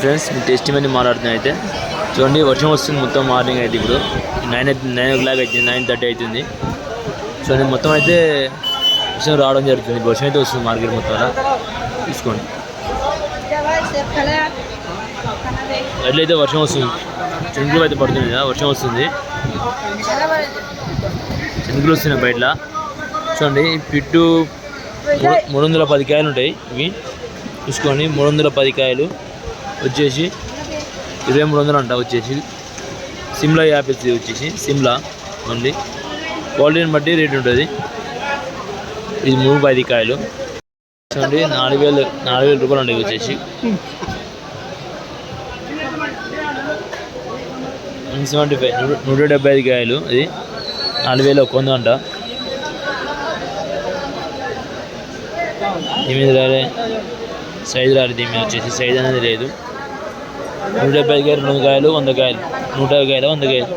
Friends మీ test మంది మాట్లాడుతున్నాయి అయితే. చూడండి వర్షం వస్తుంది మొత్తం మార్నింగ్ అయితే ఇప్పుడు. నైన్ నైన్ ఓ క్లాక్ అవుతుంది నైన్ థర్టీ అవుతుంది. చూడండి మొత్తం అయితే వర్షం రావడం జరుగుతుంది. వర్షం అయితే వస్తుంది మార్కెట్ మొత్తం అలా. తీసుకోండి. ఎట్లయితే వర్షం వస్తుంది? చినుకులు అయితే పడుతుంది కదా వర్షం వస్తుంది. చినుకులు వస్తున్నాయి బయట. చూడండి పిట్టు మూడు వందల పది కాయలు ఉంటాయి ఇవి. చూసుకోండి మూడు వందల పది కాయలు. వచ్చేసి ఇరవై మూడు వందలు అంట వచ్చేసి. సిమ్లా యాపిల్స్ ఇది వచ్చేసి సిమ్లా ఓన్లీ క్వాలిటీని బట్టి రేట్ ఉంటుంది. ఇది మూడు పది కాయలు. చూడండి నాలుగు వేలు నాలుగు వేల రూపాయలు ఉండేవి వచ్చేసి. వన్ సెవెంటీ ఫైవ్ నూట- నూట డెబ్బై ఐదు కాయలు ఇది. నాలుగు వేలు ఒక వంద అంట. దీని మీద రాలే. సైజు రాలేదు దీని మీద వచ్చేసి. సైజ్ అనేది లేదు. నూట డెబ్బై ఐదు కాయలు రెండు కాయలు వంద కాయలు నూట యాభై కాయలు వంద కాయలు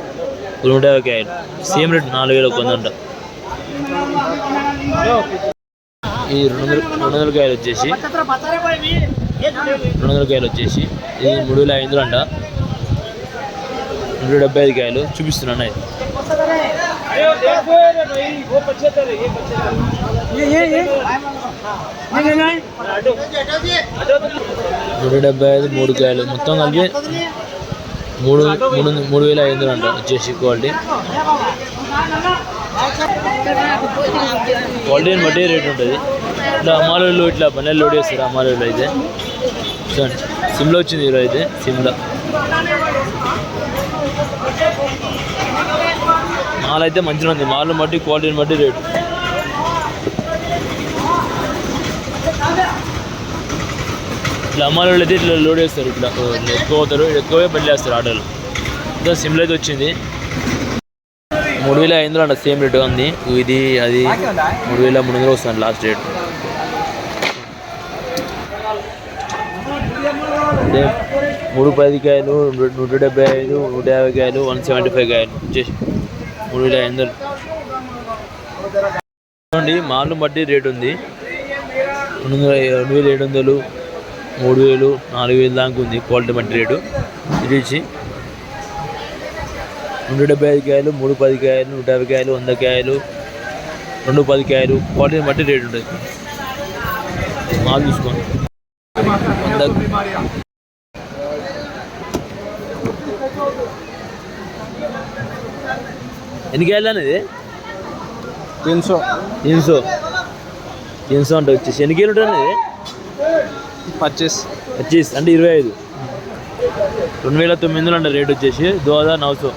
నూట యాభై కాయలు సేమ్ రేట్ నాలుగు వేలు ఒక వంద అంట ఈ రెండు వందల రెండు వందల కాయలు వచ్చేసి రెండు వందల కాయలు వచ్చేసి ఇది మూడు వేల ఐదు వందలు అంట నూట డెబ్బై ఐదు కాయలు చూపిస్తున్నాను ఇది నూట డెబ్బై ఐదు మూడు కాయలు మొత్తం కలిపి మూడు మూడు మూడు వేల ఐదు వందలు అంట వచ్చేసి క్వాలిటీ. క్వాలిటీని బట్టి రేట్ ఉంటుంది. ఇట్లా అమ్మాలలో ఇట్లా పన్నెలు లోడ్ చేస్తారు అమ్మాలలో అయితే. చూడండి. సిమ్లో వచ్చింది ఈరోజు అయితే సిమ్లో. మాల్ అయితే మంచిగా ఉంది. మాల్ని బట్టి క్వాలిటీని బట్టి రేటు. ఇట్లా అమ్మాలలో అయితే ఇట్లా లోడ్ చేస్తారు ఇట్లా ఎక్కువ అవుతారు ఎక్కువే బండి వేస్తారు ఆటోలు. ఇంకా సిమ్లో అయితే వచ్చింది. మూడు వేల ఐదు వందలు అంట సేమ్ రేట్ ఉంది. ఇది అది మూడు వేల మూడు వందలు వస్తుంది లాస్ట్ రేట్ అదే మూడు పది కాయలు నూట డెబ్బై ఐదు నూట యాభై కాయలు వన్ సెవెంటీ ఫైవ్ కాయలు. వచ్చేసి మూడు వేల ఐదు వందలు చూడండి మాల్ను బట్టి రేట్ ఉంది. రెండు వందల రెండు వేల ఏడు వందలు. మూడు వేలు నాలుగు వేలు దాకా ఉంది క్వాలిటీ మట్టి ఇది వచ్చి నూట డెబ్బై ఐదు కాయలు మూడు పది కాయలు నూట యాభై కాయలు వంద కాయలు రెండు పది కాయలు క్వాలిటీని బట్టి రేట్ ఉంటుంది. మాలు చూసుకోండి. వంద ఎన్ని కాయలు అనేది తిన్సో. తిన్సో. తిన్సో అంటే వచ్చేసి ఎన్ని కాయలు ఉంటాయి అనేది పర్చేస్ పర్చేస్ అంటే ఇరవై ఐదు. రెండు వేల తొమ్మిదిలో అంటే రేట్ వచ్చేసి దో హజార్ నౌసో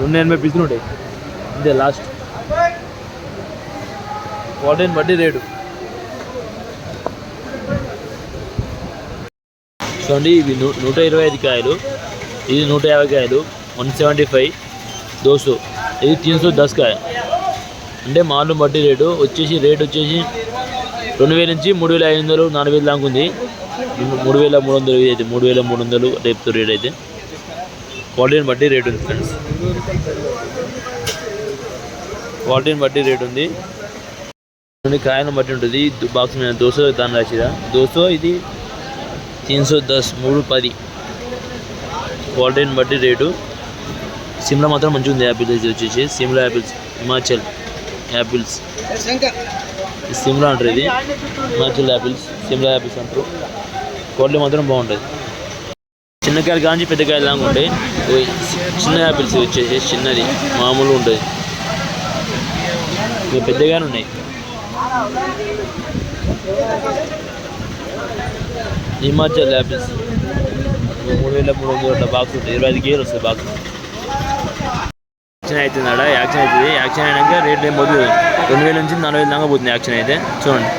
రెండు ఎనభై పీసులు ఉంటాయి. అంతే లాస్ట్ వాటిని బట్టి రేటు. చూడండి ఇవి నూట ఇరవై ఐదు కాయలు. ఇది నూట యాభై కాయలు. One seventy five. దోసు ఇది తీసు దస్ కాయ అంటే మాలు బట్టి రేటు వచ్చేసి రేట్ వచ్చేసి రెండు వేల నుంచి మూడు వేల ఐదు వందలు నాలుగు వేలు దాకా ఉంది. మూడు వేల మూడు వందలు ఇది అయితే మూడు వేల మూడు వందలు రేపు రేట్ అయితే. క్వాలిటీని బట్టి రేట్ ఉంది ఫ్రెండ్స్. క్వాలిటీని బట్టి రేట్ ఉంది. చూడండి కాయను బట్టి ఉంటుంది. బాక్స్ మీద దోశ దాని రాసిరా దోశ ఇది తీన్ సో దస్ మూడు పది. క్వాలిటీని బట్టి రేటు. సిమ్లా మాత్రం మంచిగా ఉంది యాపిల్స్ ఇది వచ్చేసి. సిమ్లా యాపిల్స్ హిమాచల్. యాపిల్స్. సిమ్లా అంటారు ఇది. హిమాచల్ యాపిల్స్ సిమ్లా యాపిల్స్ అంటారు. క్వాలిటీ మాత్రం బాగుంటుంది చిన్న కాయలు కాంచి పెద్ద కాయలు లాగా ఉంటాయి. చిన్న యాపిల్స్ వచ్చేసి చిన్నది మామూలుగా ఉంటుంది ఇవి పెద్దగానే ఉన్నాయి. హిమాచల్ యాపిల్స్. మూడు వేల మూడు వందల బాక్స్ ఉంటుంది ఇరవై ఐదు కేజీలు వస్తుంది బాక్స్. యాక్షన్ అవుతుంది ఆడ యాక్షన్ అవుతుంది యాక్షన్ అయినాక రేట్ ఏం పోతుంది రెండు వేల నుంచి నాలుగు వేల దాకా పోతుంది యాక్షన్ అయితే. చూడండి.